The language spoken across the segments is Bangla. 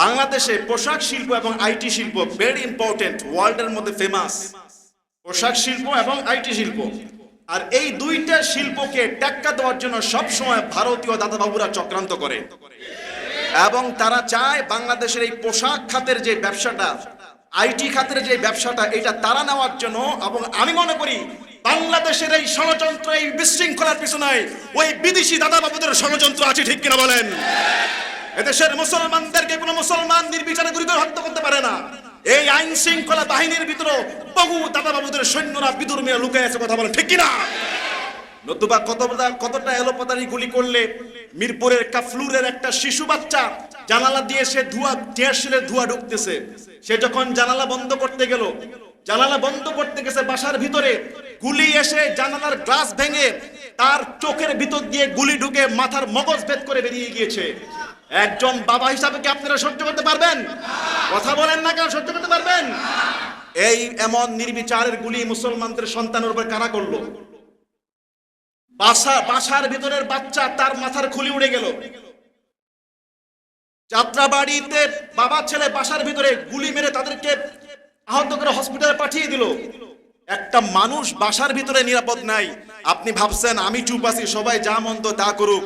বাংলাদেশে পোশাক শিল্প এবং আইটি শিল্প ভেরি ইম্পর্টেন্ট ওয়ার্ল্ডের মধ্যে ফেমাস পোশাক শিল্প এবং আইটি শিল্প। আর এই দুইটা শিল্পকে টেক্কা দেওয়ার জন্য সবসময় ভারতীয় দাদাবাবুরা চক্রান্ত করে। এবং তারা চায় বাংলাদেশের এই পোশাক খাতের যে ব্যবসাটা, আইটি খাতের যে ব্যবসাটা, এটা তারা নেওয়ার জন্য এবং আমি মনে করি বাংলাদেশের এই ষড়যন্ত্র, এই বিশৃঙ্খলার পিছনে ওই বিদেশি দাদাবাবুদের ষড়যন্ত্র আছে ঠিক কিনা বলেন? এদেশের মুসলমানদেরকে কোনো মুসলমান নির্বিচারে গুলি করে হত্যা করতে পারে না। এই আইন শৃঙ্খলা বাহিনীর ভিতরে বহু দাদাবাবুদের সৈন্যরা বিদুর মেয়ে লুকে আছে কথা বলেন ঠিক কিনা? নতুবা কতটা কতটা এলোপাতারি গুলি করলে মিরপুরের কাফলুরের একটা শিশু বাচ্চা জানালা দিয়ে সে ধোঁয়া টিয়ারশিলের ধোঁয়া ঢুকতেছে। সে যখন জানালা বন্ধ করতে গেল, জানালা বন্ধ করতে গেছে বাসার ভিতরে, গুলি এসে জানালার গ্লাস ভেঙে তার চোখের ভিতর দিয়ে গুলি ঢুকে মাথার মগজ ভেদ করে বেরিয়ে গিয়েছে। একজন বাবা হিসাবে কি আপনারা সহ্য করতে পারবেন? কথা বলেন না কেন সহ্য করতে পারবেন? এই এমন নির্বিচারের গুলি মুসলমানদের সন্তানের উপর কারা করল? বাসা বাসার ভিতরের বাচ্চা তার মাথার খুলি উড়ে গেল। যাত্রা বাড়িতে বাবা ছেলে বাসার ভিতরে গুলি মেরে তাদেরকে আহত করে হসপিটালে পাঠিয়ে দিল। একটা মানুষ বাসার ভিতরে নিরাপদ নাই। আপনি ভাবছেন, আমি চুপ আছি, সবাই যা মন্দ তা করুক।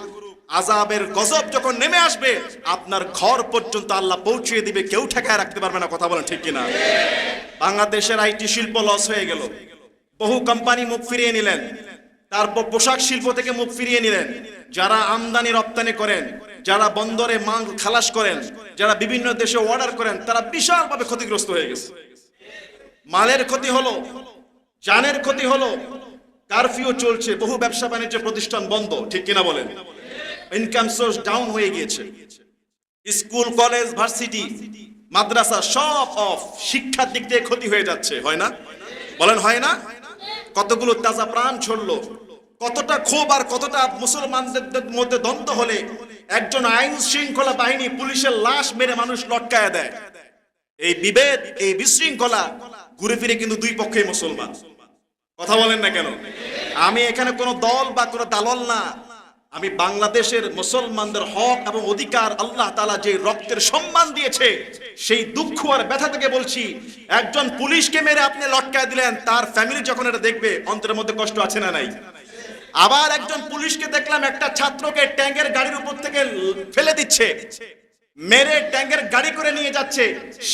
আজাবের গজব যখন নেমে আসবে, আপনার ঘর পর্যন্ত আল্লাহ পৌঁছিয়ে দিবে, কেউ ঠেকায় রাখতে পারবে না, কথা বলেন ঠিক কিনা? বাংলাদেশের আইটি শিল্প লস হয়ে গেল। বহু কোম্পানি মুখ ফিরিয়ে নিলেন। তারপর পোশাক শিল্প থেকে মুখ ফিরিয়ে নিলেন। যারা আমদানি রপ্তানি করেন, যারা বন্দরে মাল খালাস করেন, যারা বিভিন্ন দেশে অর্ডার করেন, তারা বিশালভাবে ক্ষতিগ্রস্ত হয়ে গেছে। মালের ক্ষতি হলো জানের ক্ষতি হলো কারফিউ চলছে, বহু ব্যবসা বাণিজ্য প্রতিষ্ঠান বন্ধ, ঠিক কিনা বলেন? ইনকাম সোর্স ডাউন হয়ে গিয়েছে। স্কুল, কলেজ, ভার্সিটি, মাদ্রাসা সব অফ শিক্ষার দিক থেকে ক্ষতি হয়ে যাচ্ছে, হয় না? বলেন, হয় না? কতগুলো তাজা প্রাণ ছড়লো। কতটা ক্ষোভ আর কতটা মুসলমানদের মধ্যে দ্বন্দ্ব হলে একজন আইন শৃঙ্খলা বাহিনী পুলিশের লাশ মেরে মানুষ লটকায় দেয়। এই বিভেদ, এই বিশৃঙ্খলা ঘুরে ফিরে কিন্তু দুই পক্ষেই মুসলমান। কথা বলেন না কেন? আমি এখানে কোনো দল বা কোনো দালল না। আমি বাংলাদেশের মুসলমানদের হক এবং অধিকার আল্লাহ তালা যে রক্তের সম্মান দিয়েছে, সেই দুঃখ আর ব্যথা থেকে বলছি, একজন পুলিশকে মেরে আপনি লটকায় দিলেন, তার ফ্যামিলি যখন এটা দেখবে, অন্তরের মধ্যে কষ্ট আছে না নাই? আবার একজন পুলিশকে দেখলাম একটা ছাত্রকে ট্যাঙ্কের গাড়ির উপর থেকে ফেলে দিচ্ছে, মেরে ট্যাঙ্কের গাড়ি করে নিয়ে যাচ্ছে,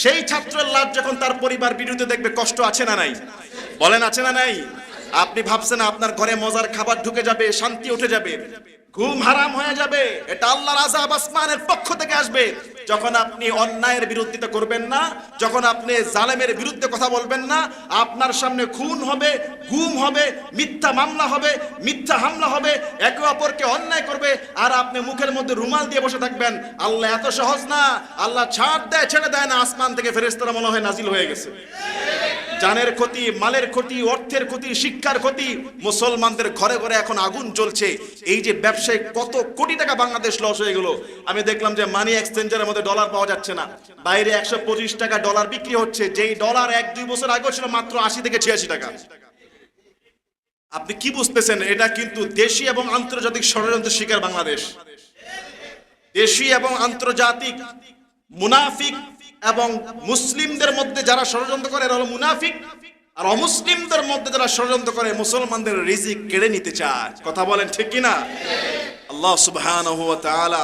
সেই ছাত্রের লাভ যখন তার পরিবার বিরুদ্ধে দেখবে, কষ্ট আছে না নাই? বলেন, আছে না নাই? আপনি ভাবছেন আপনার ঘরে মজার খাবার ঢুকে যাবে, শান্তি উঠে যাবে। ঘুম হারাম হয়ে যাবে। এটা আল্লাহর আজাব আসমানের পক্ষ থেকে আসবে। যখন আপনি অন্যায়ের বিরোধিতা করবেন না, যখন আপনি জালেমের বিরুদ্ধে কথা বলবেন না, আপনার সামনে খুন হবে, গুম হবে, মিথ্যা মামলা হবে, মিথ্যা হামলা হবে, একে অপরকে অন্যায় করবে, আর আপনি মুখের মধ্যে রুমাল দিয়ে বসে থাকবেন, আল্লাহ এত সহজ না। আল্লাহ ছাড় দেয়, ছেড়ে দেয় না, আসমান থেকে ফেরেস্তারা মনে হয় নাজিল হয়ে গেছে। জানের ক্ষতি, মালের ক্ষতি, অর্থের ক্ষতি, শিক্ষার ক্ষতি, মুসলমানদের ঘরে ঘরে এখন আগুন জ্বলছে। এই যে ব্যবসায় কত কোটি টাকা বাংলাদেশ লস হয়ে গেল, আমি দেখলাম যে মানি এক্সচেঞ্জের মধ্যে ডলার পাওয়া যাচ্ছে না। বাইরে একশো পঁচিশ টাকা ডলার বিক্রি হচ্ছে, যেই ডলার এক দুই বছর আগে ছিল মাত্র আশি থেকে ছিয়াশি টাকা। আপনি কি বুঝতেছেন? এটা কিন্তু দেশি এবং আন্তর্জাতিক ষড়যন্ত্রের শিকার বাংলাদেশ। দেশি এবং আন্তর্জাতিক মুনাফিক এবং মুসলিমদের মধ্যে যারা ষড়যন্ত্র করে, এরা হলো মুনাফিক। আর অমুসলিমদের মধ্যে যারা ষড়যন্ত্র করে, মুসলমানদের রিজিক কেড়ে নিতে চায়। কথা বলেন ঠিক কিনা? আল্লাহ সুবহানাহু ওয়া তাআলা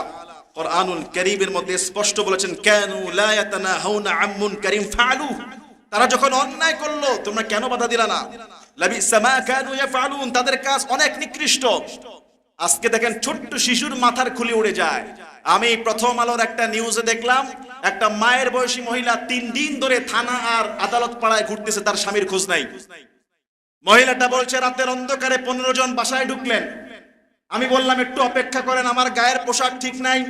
কোরআনুল কারীমের মধ্যে স্পষ্ট বলেছেন, কানু লা ইয়াতানাহাউনা আম মুনকারিন ফাআলু। তারা যখন অন্যায় করল, তোমরা কেন বাধা দিলা না? লাবিসা মা কানু ইয়াফআলুন। তাদের কাজ অনেক নিকৃষ্ট। আজকে দেখেন ছোট্ট শিশুর মাথার খুলি উড়ে যায়। আমি প্রথম আলোর একটা নিউজে দেখলাম, একটা মায়ের বয়সী মহিলা তিন দিন ধরে থানা আর আদালত পাড়ায় ঘুরতেছে, তার স্বামীর খোঁজ নাই। মহিলাটা বলছে, রাতের অন্ধকারে পনেরো জন বাসায় ঢুকলেন। আমি বললাম, একটু অপেক্ষা করেন, আমার গায়ের পোশাক ঠিক নাই।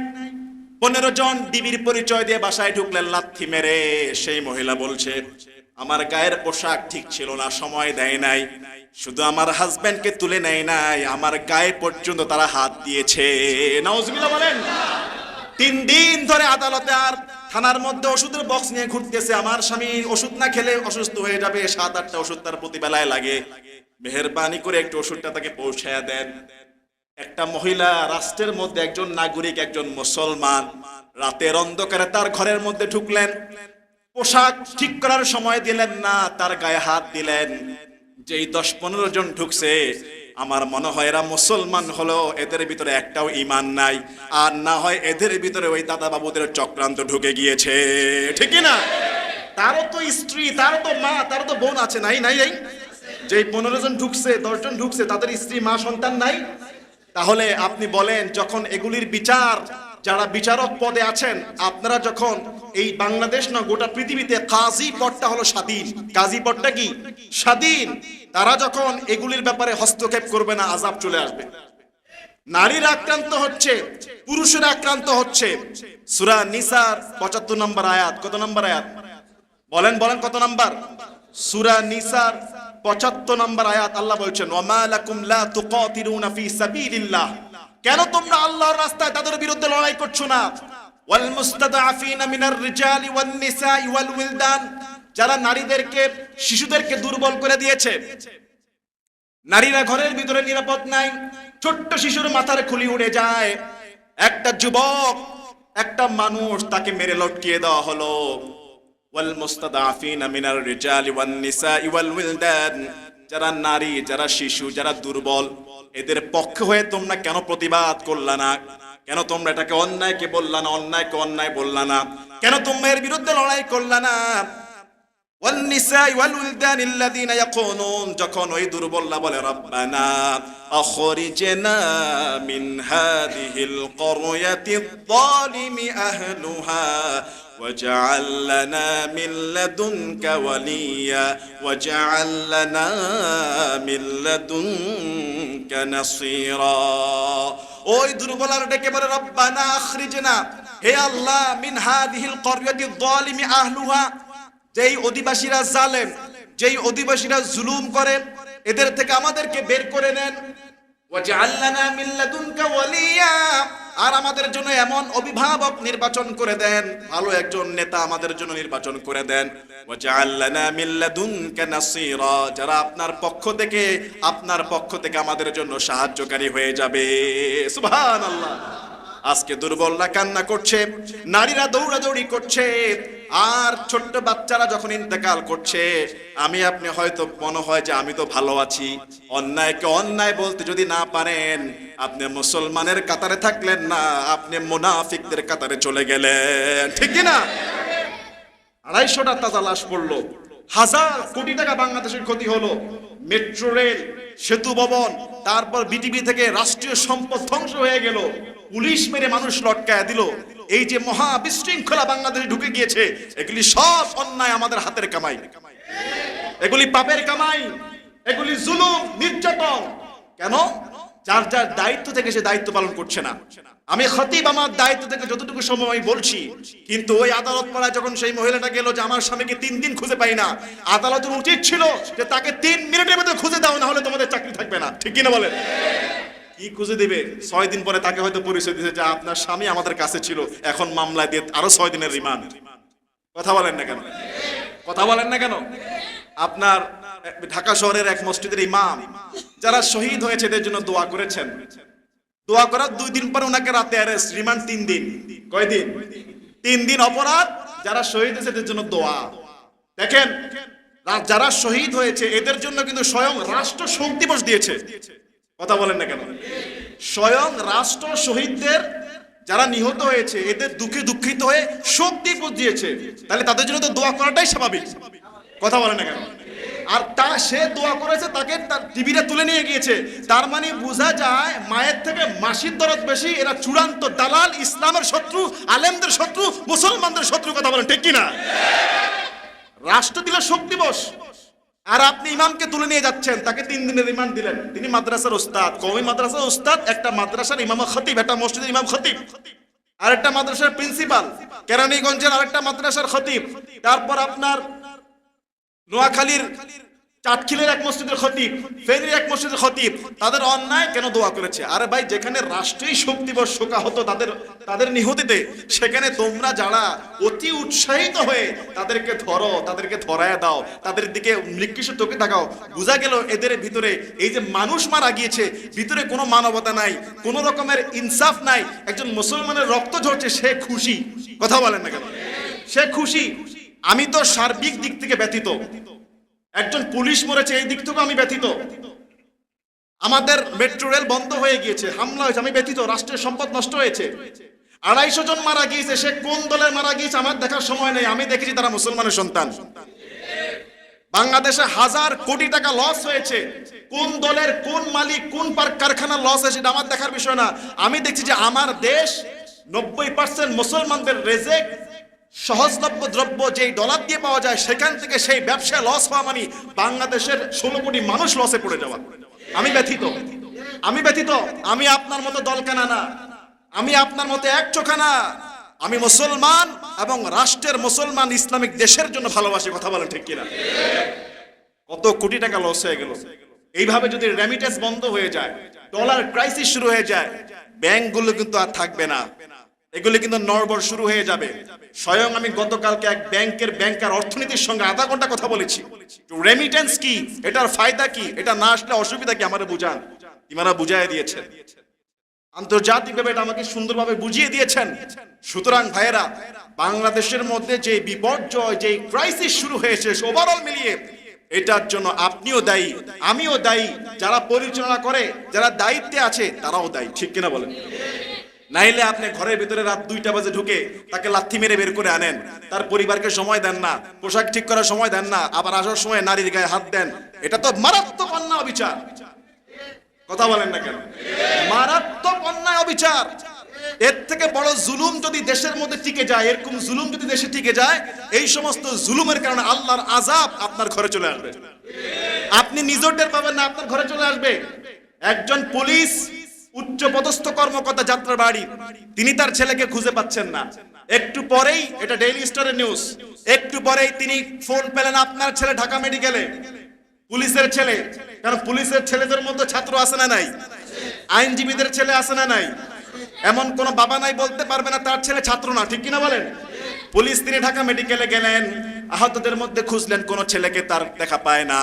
পনেরো জন ডিবির পরিচয় দিয়ে বাসায় ঢুকলেন, লাথি মেরে সেই মহিলা বলছে, আমার গায়ের পোশাক ঠিক ছিল না, সময় দেয় নাই। শুধু আমার হাজবেন্ডকে তুলে নেয় নাই, আমার গায়ে পর্যন্ত তারা হাত দিয়েছে। নাউজুবিল্লাহ বলেন। তিন দিন ধরে আদালতে আর থানার মধ্যে ওষুধের বক্স নিয়ে ঘুরতেছে। আমার স্বামী ওষুধ না খেলে অসুস্থ হয়ে যাবে, সাত আটটা ওষুধ তার প্রতি বেলায় লাগে। মেহরবানি করে একটু ওষুধটা তাকে পৌঁছায় দেন। একটা মহিলা রাষ্ট্রের মধ্যে একজন নাগরিক, একজন মুসলমান। রাতের অন্ধকারে তার ঘরের মধ্যে ঢুকলেন। পোশাক ঠিক করার সময় দিলেন না, তার গায়ে হাত দিলেন। যেই দশ পনেরো জন ঢুকছে আমার মনে হয় এরা মুসলমান হলো এদের ভিতরে একটাও ইমান নাই। আর না হয় এদের ভিতরে ওই দাদা বাবুদের চক্রান্ত ঢুকে গিয়েছে। ঠিক না? তারও তো স্ত্রী তার তো মা তার তো বোন আছে। নাই নাই নাই। যে পনেরো জন ঢুকছে দশজন ঢুকছে, তাদের স্ত্রী, মা, সন্তান নাই। তাহলে আপনি বলেন, যখন এগুলির বিচার যারা বিচারক পদে আছেন, আপনারা যখন এই বাংলাদেশ না, গোটা পৃথিবীতে কাজী পদটা হলো স্বাধীন। কাজী পদটা কি? স্বাধীন। তারা যখন এগুলির ব্যাপারে হস্তক্ষেপ করবে না, আজাব চলে আসবে। নারীরা আক্রান্ত হচ্ছে, পুরুষেরা আক্রান্ত হচ্ছে। সুরা নিসার পঁচাত্তর নম্বর আয়াত, কত নম্বর আয়াত? বলেন বলেন, কত নম্বর? সুরা নিসার পঁচাত্তর নম্বর আয়াত আল্লাহ বলছেন ওমা লা তুকাতিলুনা ফি সাবিলিল্লাহ। কেন তোমরা আল্লাহর রাস্তায় তাদের বিরুদ্ধে লড়াই করছ না? ওয়াল মুস্তাদআফিনা মিনার রিজালি ওয়াল উইলদান যারা নারীদেরকে, শিশুদেরকে দুর্বল করে দিয়েছে। নারীরা ঘরের ভিতরে নিরাপদ নাই, ছোট্ট শিশুর মাথার খুলি উড়ে যায়। একটা যুবক, একটা মানুষ তাকে মেরে লটকিয়ে দেওয়া হলো। ওয়াল মুস্তাদাফিনা মিনার রিজালি ওয়ান নিসাই ওয়াল উইলদান যারা নারী যারা শিশু যারা দুর্বল এদের পক্ষে হয়ে তোমরা কেন প্রতিবাদ করলা না কেন তোমরা এটাকে অন্যায়কে বললা না অন্যায়কে অন্যায় বললা না কেন তোমরা এর বিরুদ্ধে লড়াই করলা না والنساء والولدان الذين يقولون যখন ওই দুর্বলরা বলে রব্বানা আখরিজনা মিন হাদিহিল ক্বরয়াতি الظالم أهلها واجعل لنا من لدنك وليا واجعل لنا من لدنك نصيرا ওই দুর্বলার ডেকে বলে রব্বানা আখরিজনা হে আল্লাহ মিন হাদিহিল ক্বরয়াতি الظالم أهلها যেই অধিবাসীরা জালেম যেই অধিবাসীরা জুলুম করে এদের থেকে আমাদেরকে বের করে নেন ওয়াজআলনা মিন লাদুনকা ওয়ালিয়া আর আমাদের জন্য এমন অভিভাবক নির্বাচন করে দেন, ভালো একজন নেতা আমাদের জন্য নির্বাচন করে দেন। যারা আপনার পক্ষ থেকে, আপনার পক্ষ থেকে আমাদের জন্য সাহায্যকারী হয়ে যাবে। সুবহানাল্লাহ। আজকে দুর্বলরা কান্না করছে, নারীরা দৌড়াদৌড়ি করছে, আর ছোট্ট বাচ্চারা যখন ইন্তেকাল করছে, আমি আপনি হয়তো মনে হয় যে আমি তো ভালো আছি। অন্যায়কে অন্যায় বলতে যদি না পারেন আপনি মুসলমানের কাতারে থাকলেন না, আপনি মুনাফিকদের কাতারে চলে গেলেন। ঠিক না? আড়াইশোটা তাজা লাশ পড়ল। হাজার কোটি টাকা বাংলাদেশের ক্ষতি হলো। মেট্রো রেল, সেতু ভবন, তারপর বিটিভি থেকে রাষ্ট্রীয় সম্পদ ধ্বংস হয়ে গেল। পুলিশ মেরে মানুষ লটকায় দিল। এই যে মহা বিশৃঙ্খলা বাংলাদেশে ঢুকে গিয়েছে, এগুলি সব অন্যায় আমাদের হাতের কামাই। এগুলি পাপের কামাই, এগুলি জুলুম, নির্যাতন। কেন? যার যার দায়িত্ব থেকে সে দায়িত্ব পালন করছে না। আমি খতিব, আমার দায়িত্ব থেকে যতটুকু সময় আমি বলছি। কিন্তু ওই আদালত পাড়ায় যখন সেই মহিলাটা গেল যে আমার স্বামীকে তিন দিন খুঁজে পাই না আদালতের উচিত ছিল যে তাকে তিন মিনিটের মধ্যে খুঁজে দাও, না হলে তোমাদের চাকরি থাকবে না। ঠিক কিনা বলেন? কি খুঁজে দিবে? ছয় দিন পরে তাকে হয়তো পরিচয় দিতে যে আপনার স্বামী আমাদের কাছে ছিল, এখন মামলায় দিয়ে আরও ছয় দিনের রিমান্ড। কথা বলেন না কেন? কথা বলেন না কেন? আপনার ঢাকা শহরের এক মসজিদের ইমাম, যারা শহীদ হয়েছে, এদের জন্য দোয়া করেছেন। দোয়া করার দুই দিন পরে ওনাকে রাতে অ্যারেস্ট রিমান্ড তিন দিন। কয়দিন? তিন দিন অপরাধ, যারা শহীদ হয়েছে, এদের জন্য দোয়া। দেখেন যারা শহীদ হয়েছে, এদের জন্য কিন্তু স্বয়ং রাষ্ট্র শোক দিবস দিয়েছে। কথা বলেন না কেন? স্বয়ং রাষ্ট্র শহীদদের, যারা নিহত হয়েছে, এদের দুঃখে দুঃখিত হয়ে শোক দিবস দিয়েছে। তাহলে তাদের জন্য তো দোয়া করাটাই স্বাভাবিক। কথা বলে না কেন? আর তা সে দোয়া করেছে, তাকে তার টিভিটা তুলে নিয়ে গিয়েছে। তার মানে বোঝা যায় মায়ের থেকে মাসির দরদ বেশি, এরা চূড়ান্ত দালাল, ইসলামের শত্রু, আলেমদের শত্রু, মুসলমানদের শত্রু, কথা বলেন, ঠিক কিনা? রাষ্ট্র দিল শোক দিবস। আর আপনি ইমামকে তুলে নিয়ে যাচ্ছেন, তাকে তিন দিনের রিমান্ড দিলেন। তিনি মাদ্রাসার ওস্তাদ, কওমি মাদ্রাসার ওস্তাদ, একটা মাদ্রাসার ইমাম খতিব, একটা মসজিদের ইমাম খতিব, আরেকটা মাদ্রাসার প্রিন্সিপাল, কেরানীগঞ্জের আরেকটা মাদ্রাসার খতিব। তারপর আপনার নোয়াখালীর চাটখিলের এক মসজিদের খতিব, ফেনীর এক মসজিদের খতিব, তাদের অন্যায় কেন দোয়া করেছে? আরে ভাই, যেখানে রাষ্ট্রীয় শোক দিবস শোকা হতো তাদের তাদের নিহতিতে, সেখানে তোমরা যারা অতি উৎসাহিত হয়ে তাদেরকে ধরো, তাদেরকে ধরায় দাও, তাদের দিকে নিকৃষ্ট চোখে তাকাও, বোঝা গেল এদের ভিতরে এই যে মানুষ মারা গিয়েছে, ভিতরে কোনো মানবতা নাই, কোনো রকমের ইনসাফ নাই, একজন মুসলমানের রক্ত ঝরছে, সে খুশি। কথা বলেন না কেন? সে খুশি। আমি তো সার্বিক দিক থেকে ব্যতীত একজন পুলিশ মরেছে, এই দিক থেকে আমি ব্যথিত। আমাদের মেট্রো রেল বন্ধ হয়ে গিয়েছে, হামলা হয়েছে, আমি ব্যথিত, রাষ্ট্রের সম্পদ নষ্ট হয়েছে। আড়াইশো জন মারা গিয়েছে, সে কোন দলের মারা গিয়েছে আমার দেখার সময় নেই, আমি দেখেছি তারা মুসলমানের সন্তান। বাংলাদেশে হাজার কোটি টাকা লস হয়েছে। কোন দলের কোন মালিক, কোন পার্ক কারখানা লস হয়েছে আমার দেখার বিষয় না। আমি দেখছি যে আমার দেশ নব্বই পার্সেন্ট মুসলমানদের রেজেক সহজলভ্য দ্রব্য যেই ডলার দিয়ে পাওয়া যায়, সেখান থেকে সেই ব্যবসায় লস হওয়া মানে বাংলাদেশের ষোলো কোটি মানুষ লসে পড়ে যাওয়া। আমি ব্যথিত। আমি ব্যথিত। আমি আপনার মতো দলকানা না। আমি আপনার মতো এক চোখা না। আমি মুসলমান এবং রাষ্ট্রের মুসলমান ইসলামিক দেশের জন্য ভালোবাসি, কথা বলেন ঠিক কিনা? কত কোটি টাকা লস হয়ে গেল। এইভাবে যদি রেমিটেন্স বন্ধ হয়ে যায় ডলার ক্রাইসিস শুরু হয়ে যায়, ব্যাংকগুলো কিন্তু আর থাকবে না। এগুলি কিন্তু নড়বড় শুরু হয়ে যাবে। স্বয়ং আমি গতকালকে এক ব্যাংকের ব্যাংকার অর্থনীতির সঙ্গে আধা ঘণ্টা কথা বলেছি। রেমিটেন্স কি? এটার ফায়দা কি? এটা না আসলে অসুবিধা কি? আমারে বুঝান। ইমারা বুঝাই দিয়েছেন। আন্তর্জাতিকভাবে এটা আমাকে সুন্দরভাবে বুঝিয়ে দিয়েছেন। সুতরাং ভাইয়েরা, বাংলাদেশের মধ্যে যে বিপর্যয়, যে ক্রাইসিস শুরু হয়েছে ওভারঅল মিলিয়ে, এটার জন্য আপনিও দায়ী, আমিও দায়ী। যারা পরিচালনা করে, যারা দায়িত্বে আছে, তারাও দায়ী। ঠিক কিনা বলেন? নাইলে আপনি ঘরের ভিতরে রাত দুইটা বাজে ঢুকে তাকে লাথি মেরে বের করে আনেন। তার পরিবারকে সময় দেন না, পোশাক ঠিক করার সময় দেন না, আবার আসার সময় নারীর গায়ে হাত দেন। এটা তো মারাত্মক অন্যায় অবিচার। কথা বলেন না কেন? মারাত্মক অন্যায় অবিচার। এর থেকে বড় জুলুম যদি দেশের মধ্যে টিকে যায়, এরকম জুলুম যদি দেশে টিকে যায়, এই সমস্ত জুলুমের কারণে আল্লাহর আজাব আপনার ঘরে চলে আসবে। আপনি নিজের টের পাবেন না, আপনার ঘরে চলে আসবে। একজন পুলিশ উচ্চ পদস্থ কর্মকর্তা যাত্রা বাড়ি। তিনি তার ছেলেকে খুঁজে পাচ্ছেন না। একটু পরেই, এটা ডেইলি স্টারের নিউজ একটু পরেই তিনি ফোন পেলেন আপনার ছেলে ঢাকা মেডিকেলে পুলিশের ছেলে, কারণ পুলিশের ছেলেদের মধ্যে ছাত্র আছে না নাই? আইনজীবীদের ছেলে আছে না নাই? এমন কোন বাবা নাই বলতে পারবে না, তার ছেলে ছাত্র না, ঠিক কিনা বলেন? পুলিশ তিনি ঢাকা মেডিকেলে গেলেন, আহতদের মধ্যে খুঁজলেন, কোন ছেলেকে তার দেখা পায় না।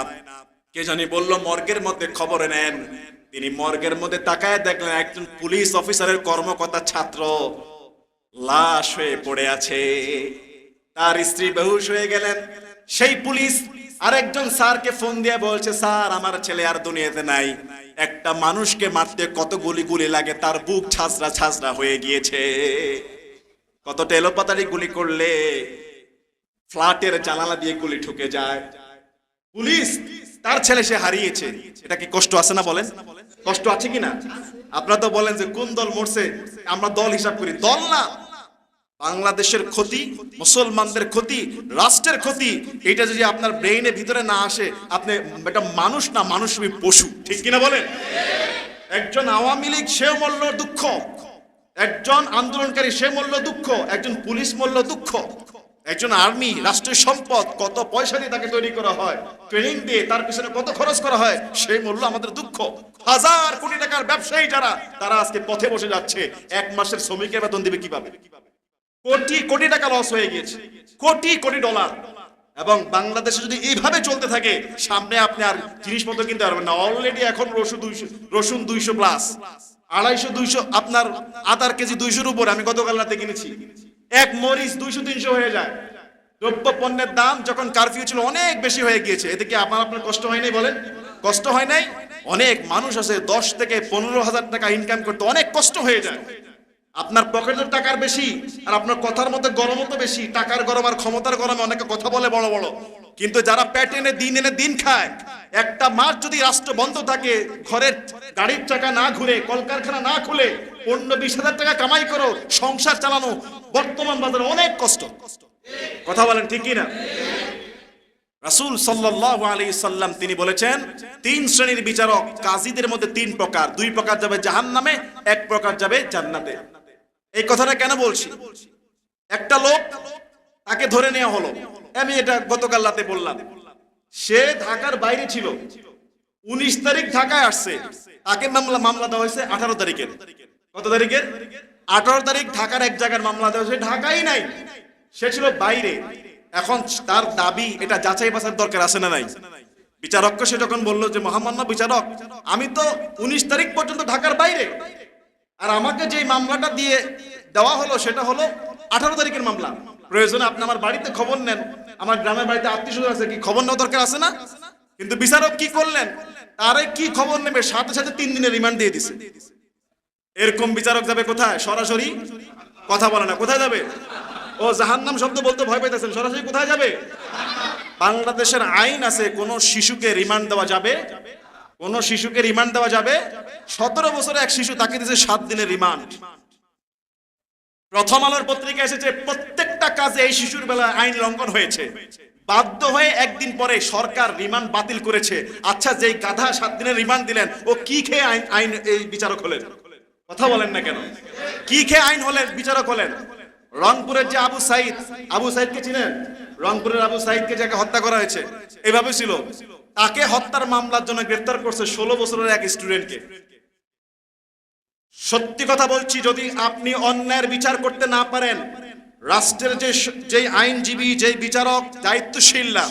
কে জানি বলল, মর্গের মধ্যে খবর নেন তিনি মর্গের মধ্যে তাকায় দেখলেন একজন পুলিশ অফিসারের কর্মকর্তা ছাত্র। লাশ হয়ে পড়ে আছে। তার স্ত্রী বেহুশ হয়ে গেলেন। সেই পুলিশ আরেকজন স্যারকে ফোন দিয়ে বলছে, স্যার, আমার ছেলে আর দুনিয়াতে নাই। একটা মানুষকে মারতে কত গুলি গুলি লাগে, তার বুক ছাসরা ছাসরা হয়ে গিয়েছে। কত টেলোপাতারি গুলি করলে ফ্ল্যাটের জানালা দিয়ে গুলি ঠুকে যায়। পুলিশ তার ছেলে সে হারিয়েছে। এটা কি কষ্ট আছে না বলেন? কষ্ট আছে কি না? আপনারা তো বলেন যে কোন দল মরছে, আমরা দল হিসাব করি। দল না। বাংলাদেশের ক্ষতি, মুসলমানদের ক্ষতি, রাষ্ট্রের ক্ষতি এটা যদি আপনার ব্রেইনের ভিতরে না আসে, আপনি এটা মানুষ না, মানুষ তুমি পশু। ঠিক কিনা বলেন? একজন আওয়ামী লীগ, সে মরল দুঃখ। একজন আন্দোলনকারী, সে মরল দুঃখ। একজন পুলিশ মরল দুঃখ। একজন আর্মি, রাষ্ট্রের সম্পদ, কত পয়সা দিয়ে তাকে তৈরি করা হয় ট্রেনিং দিয়ে তার পিছনে কত খরচ করা হয়, সেই মূল্য আমাদের দুঃখ। হাজার কোটি টাকার ব্যবসায়ী যারা, তারা আজকে পথে বসে যাচ্ছে, এক মাসের শ্রমিকের বেতন দিবে কীভাবে? কোটি কোটি টাকা লস হয়ে গিয়েছে, কোটি কোটি ডলার এবং বাংলাদেশে যদি এইভাবে চলতে থাকে, সামনে আপনি আর জিনিসপত্র কিনতে পারবেন না। অলরেডি এখন রসুন দুইশো রসুন দুইশো প্লাস আড়াইশো, দুইশো, আপনার আদার কেজি দুইশোর উপর, আমি গতকাল রাতে কিনেছি। এক মরিচ দুইশো, তিনশো হয়ে যায়। দ্রব্য পণ্যের দাম যখন কারফিউ ছিল অনেক বেশি হয়ে গিয়েছে। এতে কি আপনার আপনার কষ্ট হয় নাই বলেন? কষ্ট হয় নাই? অনেক মানুষ আছে, দশ থেকে পনেরো হাজার টাকা ইনকাম করতে অনেক কষ্ট হয়ে যায়। আপনার পকেটের টাকার বেশি আর আপনার কথার মধ্যে গরমও তো বেশি। টাকার গরম আর ক্ষমতার গরমে অনেকে কথা বলে বড় বড়। কিন্তু যারা পেট এনে দিন এনে দিন খায়, একটা মাস যদি রাষ্ট্র বন্ধ থাকে, ঘরের গাড়ির টাকা না ঘুরে, কলকারখানা না খুলে অন্য বিশ হাজার টাকা কামাই করো, সংসার চালানো, বর্তমান বাজারে অনেক কষ্ট। কথা বলেন ঠিক কি না রাসূল সাল্লাল্লাহু আলাইহি সাল্লাম তিনি বলেছেন, তিন শ্রেণির বিচারক কাজীদের মধ্যে তিন প্রকার। দুই প্রকার যাবে জাহান্নামে, এক প্রকার যাবে জান্নাতে। এই কথাটা কেন বলছি? একটা লোক তাকে ধরে নেওয়া হলো। আমি এটা গতকাল রাতে বললাম। সে ঢাকার বাইরে ছিল। উনিশ তারিখ ঢাকায় আসছে। তাকে মামলা মামলা দেওয়া হয়েছে আঠারো তারিখের। কত তারিখের? আঠারো তারিখ ঢাকার এক জায়গার মামলা দেওয়া হয়েছে। ঢাকাই নাই। সে ছিল বাইরে। এখন তার দাবি, এটা যাচাই বাছার দরকার আছে না নাই? বিচারককে সে যখন বলল যে মহামান্য বিচারক, আমি তো উনিশ তারিখ পর্যন্ত ঢাকার বাইরে। আর আমাকে যে মামলাটা দিয়ে দেওয়া হলো, সেটা হলো আঠারো তারিখের মামলা। প্রয়োজনে আপনি আমার বাড়িতে খবর নেন। আমার গ্রামের বাড়িতে আত্মীয় স্বজন আছে কি? খবর নেওয়া দরকার আছে না? কিন্তু বিচারক কি করলেন? তারে কি খবর নেবে? সাথে সাথে তিন দিনের রিমান্ড দিয়ে দিছে। এরকম বিচারক যাবে কোথায়? সরাসরি কথা বলে না। কোথায় যাবে? ও জাহান্নাম শব্দ বলতে ভয় পাইতেছেন। সরাসরি কোথায় যাবে? বাংলাদেশের আইন আছে, কোন শিশুকে রিমান্ড দেওয়া যাবে কোন শিশুকে রিমান্ড দেওয়া যাবে? সতেরো বছরে এক শিশু তাকে দিয়েছে সাত দিনের রিমান্ড প্রথম আলোর পত্রিকা এসেছে, প্রত্যেকটা কাজে এই শিশুর বেলায় আইন লঙ্ঘন হয়েছে। বাধ্য হয়ে একদিন পরে সরকার রিমান্ড বাতিল করেছে। আচ্ছা যেই গাধা সাত দিনের রিমান্ড দিলেন, ও কি খেয়ে আইন আইন, এই বিচারক হলেন? কথা বলেন না কেন? কি খেয়ে আইন হলেন, বিচারক হলেন? রংপুরের যে আবু সাইদ, আবু সাইদকে চিনেন? রংপুরের আবু সাইদকে যাকে হত্যা করা হয়েছে, এভাবে ছিল। তাকে হত্যার মামলার জন্য গ্রেফতার করছে ষোলো বছরের এক স্টুডেন্টকে। সত্যি কথা বলছি, যদি আপনি অন্যায়ের বিচার করতে না পারেন, রাষ্ট্রের যে যে আইনজীবী যে বিচারক দায়িত্বশীলরা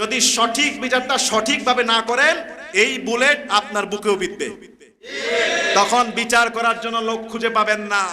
যদি সঠিক বিচারটা সঠিকভাবে না করেন, এই বুলেট আপনার বুকেও বিধবে। তখন বিচার করার জন্য লোক খুঁজে পাবেন না।